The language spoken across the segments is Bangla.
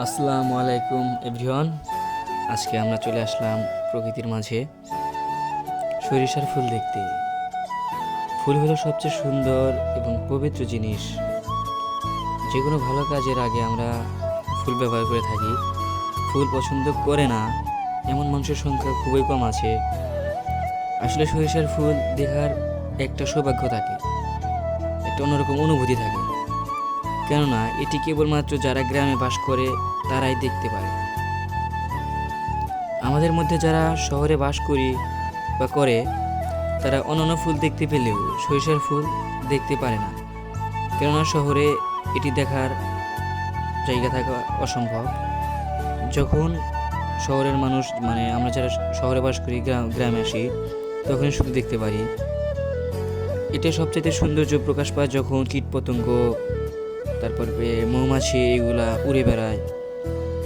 আসসালামু আলাইকুম, এভরিওয়ান। আজকে আমরা চলে আসলাম প্রকৃতির মাঝে সরিষার ফুল দেখতে। ফুল হলো সবচেয়ে সুন্দর এবং পবিত্র জিনিস। যে কোনো ভালো কাজের আগে আমরা ফুল ব্যবহার করে থাকি। ফুল পছন্দ করে না, এমন মানুষের সংখ্যা খুবই কম আছে। আসলে সরিষার ফুল দেখার একটা সৌভাগ্য থাকে, একটা অন্যরকম অনুভূতি থাকে। কেননা এটি কেবলমাত্র যারা গ্রামে বাস করে, তারাই দেখতে পারে। আমাদের মধ্যে যারা শহরে বাস করি বা করে, তারা অন্যান্য ফুল দেখতে পেলেও সরিষার ফুল দেখতে পারে না। কেননা শহরে এটি দেখার জায়গা থাকা অসম্ভব। যখন শহরের মানুষ মানে আমরা যারা শহরে বাস করি গ্রাম আসি, তখনই শুধু দেখতে পারি। এটা সবচেয়ে সৌন্দর্য প্রকাশ পায় যখন কীটপতঙ্গ তারপরে মৌমাছি এগুলা উড়ে বেড়ায়,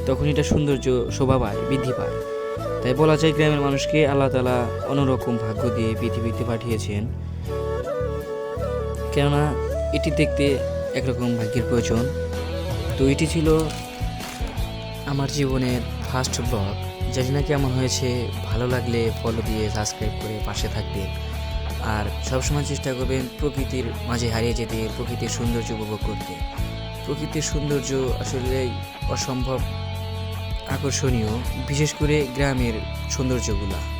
তখন এটা সৌন্দর্য, শোভা পায়, বৃদ্ধি পায়। তাই বলা যায় গ্রামের মানুষকে আল্লাহ তালা অন্যরকম ভাগ্য দিয়ে পৃথিবীতে পাঠিয়েছেন। কেননা এটি দেখতে একরকম ভাগ্যের প্রয়োজন। তো এটি ছিল আমার জীবনের ফার্স্ট ব্লগ জানি না কেমন হয়েছে ভালো লাগলে ফলো দিয়ে সাবস্ক্রাইব করে পাশে থাকবেন আর সবসময় চেষ্টা করবেন প্রকৃতির মাঝে হারিয়ে যেতে, প্রকৃতির সৌন্দর্য উপভোগ করতে। প্রকৃতির সৌন্দর্য আসলে অসম্ভব আকর্ষণীয়, বিশেষ করে গ্রামের সৌন্দর্যগুলা।